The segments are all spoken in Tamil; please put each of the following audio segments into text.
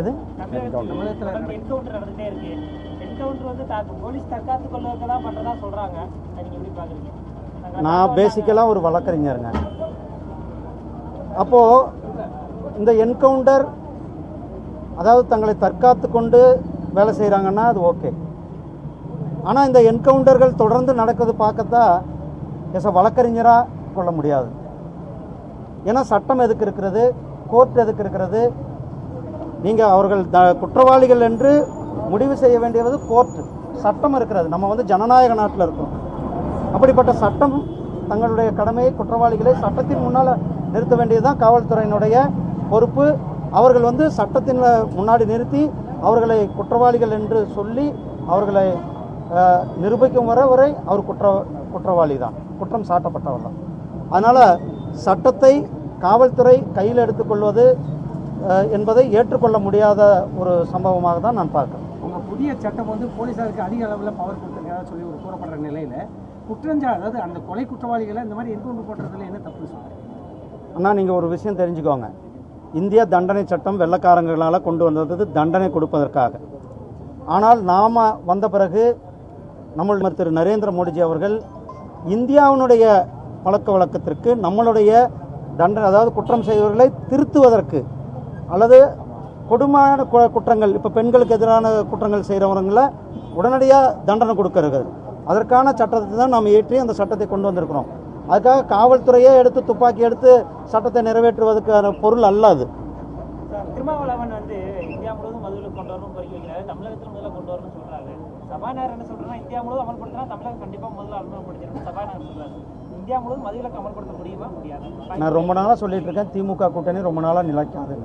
எது? தமிழகத்தில் என்கவுண்டர் நடந்துட்டே இருக்கு. என்கவுண்டர் வந்து தாக்கு போலீஸ் தற்காத்து கொள்வதற்கு தான் பண்றதா சொல்றாங்க. அதை நீங்க எப்படி பாக்குறீங்க? நாங்க நான் பேசிக்கலாக ஒரு வழக்கறிஞருங்க. அப்போது இந்த என்கவுண்டர் அதாவது தங்களை தற்காத்து கொண்டு வேலை செய்கிறாங்கன்னா அது ஓகே ஆனால் இந்த என்கவுண்டர்கள் தொடர்ந்து நடக்கிறது பார்க்கத்தான் எஸ் வழக்கறிஞராக கொள்ள முடியாது. ஏன்னா சட்டம் எதுக்கு இருக்கிறது? கோர்ட் எதுக்கு இருக்கிறது? நீங்கள் அவர்கள் த குற்றவாளிகள் என்று முடிவு செய்ய வேண்டியது கோர்ட் சட்டம் இருக்கிறது. நம்ம வந்து ஜனநாயக நாட்டில் இருக்கோம். அப்படிப்பட்ட சட்டம் தங்களுடைய கடமையை குற்றவாளிகளை சட்டத்தின் முன்னால் நிறுத்த வேண்டியதுதான் காவல்துறையினுடைய பொறுப்பு. அவர்கள் வந்து சட்டத்தின் முன்னாடி நிறுத்தி அவர்களை குற்றவாளிகள் என்று சொல்லி அவர்களை நிரூபிக்கும் வரை வரை அவர் குற்ற குற்றவாளி தான் குற்றம் சாட்டப்பட்டவர் தான் அதனால் சட்டத்தை காவல்துறை கையில் எடுத்துக்கொள்வது என்பதை ஏற்றுக்கொள்ள முடியாத ஒரு சம்பவமாக தான் நான் பார்க்கிறேன். உங்க புதிய சட்டம் வந்து போலீஸாருக்கு அதிக அளவில் பவர் கொடுத்துருக்கா சொல்லி ஒரு கூறப்படுற நிலையில குற்றஞ்சா அதாவது அந்த கொலை குற்றவாளிகளை இந்த மாதிரி என்கவுண்டர் பண்றதுல என்ன தப்பு சொல்றீங்க? அண்ணா நீங்கள் ஒரு விஷயம் தெரிஞ்சுக்கோங்க. இந்திய தண்டனை சட்டம் வெள்ளக்காரங்களால் கொண்டு வந்தது தண்டனை கொடுப்பதற்காக. ஆனால் நாம் வந்த பிறகு நம்மளுடைய திரு நரேந்திர மோடிஜி அவர்கள் இந்தியாவினுடைய பழக்க வழக்கத்திற்கு நம்மளுடைய தண்டனை அதாவது குற்றம் செய்தவர்களை திருத்துவதற்கு அல்லது கொடுமையான கு- குற்றங்கள் இப்போ பெண்களுக்கு எதிரான குற்றங்கள் செய்கிறவங்கள உடனடியாக தண்டனை கொடுக்கறது. அதற்கான சட்டத்தை தான் நாம் ஏற்றி அந்த சட்டத்தை கொண்டு வந்திருக்கிறோம். அதுக்காக காவல்துறையே எடுத்து துப்பாக்கி எடுத்து சட்டத்தை நிறைவேற்றுவதற்கான பொருள் அல்ல அது. திருமாவளவன் வந்து இந்தியா முழுவதும் மதுவில் கொண்டு வரணும் வைக்கிறாரு. தமிழகத்தில் முதல்ல கொண்டு வரணும்னு சொல்றாரு. சபாநாயகர் என்ன சொல்றாருன்னா இந்தியா முழுவதும் அமல்படுத்தினா தமிழகம் கண்டிப்பா முதல்ல அமல்படுத்திடணும். சபாநாயகர் சொல்றாரு. இந்தியா முழுவதும் மதுவிலக்கு அமல்படுத்த முடியுமா? முடியாது. நான் ரொம்ப நாளாக சொல்லிட்டு இருக்கேன். திமுக கூட்டணி ரொம்ப நாளாக நிலைக்காது.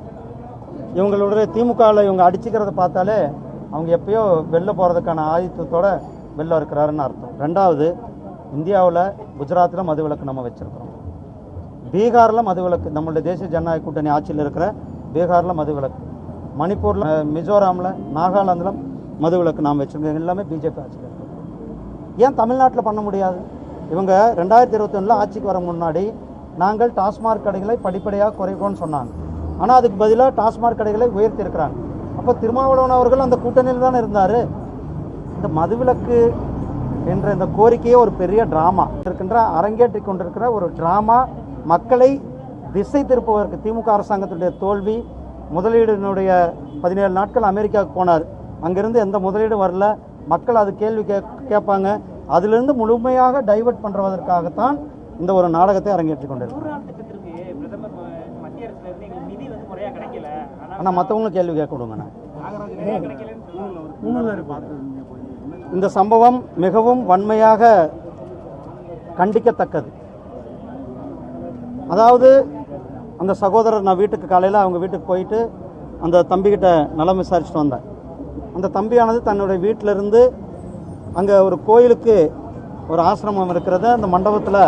இவங்களுடைய திமுகவில் இவங்க அடிச்சுக்கிறத பார்த்தாலே அவங்க எப்பயோ வெளில போகிறதுக்கான ஆயுத்தத்தோட வெளில இருக்கிறாருன்னு அர்த்தம். ரெண்டாவது இந்தியாவில் குஜராத்தில் மதுவிலக்கு நம்ம வச்சுருக்கிறோம். பீகாரில் மதுவிலக்கு நம்மளுடைய தேசிய ஜனநாயக கூட்டணி ஆட்சியில் இருக்கிற பீகாரில் மதுவிலக்கு. மணிப்பூரில் மிசோராமில் நாகாலாந்தில் மதுவிலக்கு நாம் வச்சுருக்கோம். எல்லாமே பிஜேபி ஆட்சியில் ஏன் தமிழ்நாட்டில் பண்ண முடியாது? இவங்க ரெண்டாயிரத்தி இருபத்தொன்னில் ஆட்சிக்கு வர முன்னாடி நாங்கள் டாஸ்மாக் கடைகளை படிப்படியாக குறைப்போம்னு சொன்னாங்க. ஆனால் அதுக்கு பதிலாக டாஸ்மாக் கடைகளை உயர்த்தியிருக்கிறாங்க. அப்போ திருமாவளவன் அவர்கள் அந்த கூட்டணியில் தானே இருந்தார்? இந்த மதுவிலக்கு என்ற இந்த கோரிக்கையே ஒரு பெரிய ட்ராமா. இருக்கின்ற அரங்கேற்றி கொண்டிருக்கிற ஒரு ட்ராமா மக்களை திசை திருப்புவதற்கு திமுக அரசாங்கத்துடைய தோல்வி முதலீடுனுடைய பதினேழு நாட்கள் அமெரிக்காவுக்கு போனார். அங்கேருந்து எந்த முதலீடும் வரல. மக்கள் அது கேள்வி கே கேட்பாங்க. அதிலிருந்து முழுமையாக டைவர்ட் பண்ணுவதற்காகத்தான் இந்த ஒரு நாடகத்தை அரங்கேற்றி கொண்டிருக்கிறார் நூறு நாள் திட்டத்திற்கு பிரதமர் ம- மத்திய அரசுல இருந்து எங்களுக்கு நிதி வந்து முறையா கிடைக்கல ஆனா ஆனால் மற்றவங்களும் கேள்வி கேட்க விடுங்கண்ணா இந்த சம்பவம் மிகவும் வன்மையாக கண்டிக்கத்தக்கது. அதாவது அந்த சகோதரர் நான் வீட்டுக்கு காலையில் அவங்க வீட்டுக்கு போயிட்டு அந்த தம்பிக்கிட்ட நலம் விசாரிச்சுட்டு வந்தேன். அந்த தம்பியானது தன்னுடைய வீட்டிலிருந்து அங்கே ஒரு கோயிலுக்கு ஒரு ஆசிரமம் இருக்கிறத அந்த மண்டபத்தில்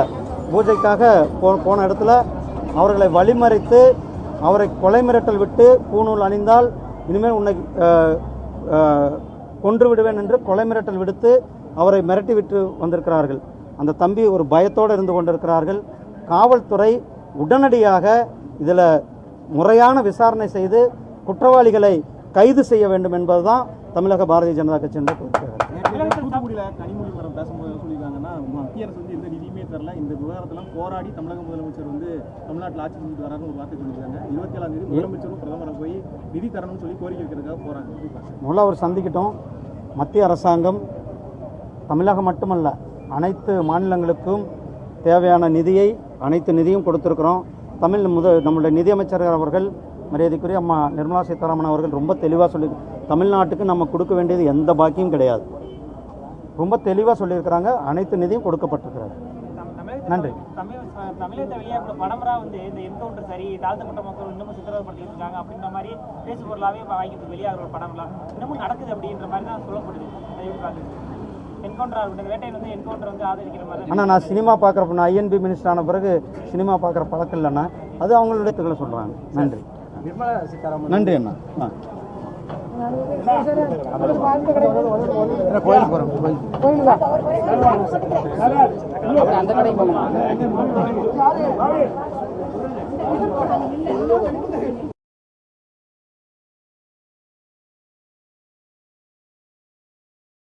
பூஜைக்காக போ போன இடத்துல அவர்களை வழிமறைத்து அவரை கொலை மிரட்டல் விட்டு பூணூல் அணிந்தால் இனிமேல் உன்னை கொன்று விடுவேன் என்று கொலை மிரட்டல் விடுத்து அவரை மிரட்டி விட்டு வந்திருக்கிறார்கள். அந்த தம்பி ஒரு பயத்தோடு இருந்து கொண்டிருக்கிறார்கள். காவல்துறை உடனடியாக இதில் முறையான விசாரணை செய்து குற்றவாளிகளை கைது செய்ய வேண்டும் என்பதுதான் தமிழக பாரதிய ஜனதா கட்சியினுடைய கோரிக்கை. தரல இந்த விவகாரத்தெல்லாம் போராடி தமிழக முதலமைச்சர் வந்து தமிழ்நாட்டில் ஆட்சி செஞ்சுட்டு வராருன்னு ஒரு வார்த்தை சொல்லியிருக்காங்க. இருபத்தி ஏழாம் தேதி முதலமைச்சரும் பிரதமரை போய் நிதி தரணும்னு சொல்லி கோரிக்கை வைக்கிறதுக்காக பார்க்கறீங்க? முதல்ல அவர் சந்திக்கிட்டோம். மத்திய அரசாங்கம் தமிழகம் மட்டுமல்ல அனைத்து மாநிலங்களுக்கும் தேவையான நிதியை அனைத்து நிதியும் கொடுத்துருக்குறோம். தமிழ் முத நம்மளுடைய நிதியமைச்சர் அவர்கள் மரியாதைக்குரிய அம்மா நிர்மலா சீதாராமன் அவர்கள் ரொம்ப தெளிவாக சொல்லி தமிழ்நாட்டுக்கு நம்ம கொடுக்க வேண்டியது எந்த பாக்கியும் கிடையாது. ரொம்ப தெளிவாக சொல்லியிருக்கிறாங்க. அனைத்து நிதியும் கொடுக்கப்பட்டிருக்கிறது. நன்றி. தமிழகத்தை வெளியாகிற படம்பரா வந்து இந்த என்கவுண்டர் சரி தாழ்த்தப்பட்ட மக்கள் இன்னமும் சித்திரவதைப்படுத்திட்டு இருக்காங்க அப்படின்ற மாதிரி பேசு பொருளாவே வாங்கிட்டு வெளியாகிற ஒரு படம்லாம் இன்னமும் நடக்குது அப்படின்ற மாதிரி தான் சொல்லப்படுது. அதை எப்படி வந்து என்கவுண்டர் வந்து ஆதரிக்கிற மாதிரி ஆனால் நான் சினிமா பார்க்குறப்ப நான் ஐஎன்பி மினிஸ்டர் ஆன பிறகு சினிமா பார்க்குற பழக்கம் இல்லைன்னா அது அவங்களுடைய சொல்கிறாங்க நன்றி. நிர்மலா சீதாராமன் கோயிலுக்கு போறோம் கோயிலுக்கு அந்த கடைக்கு போகணும்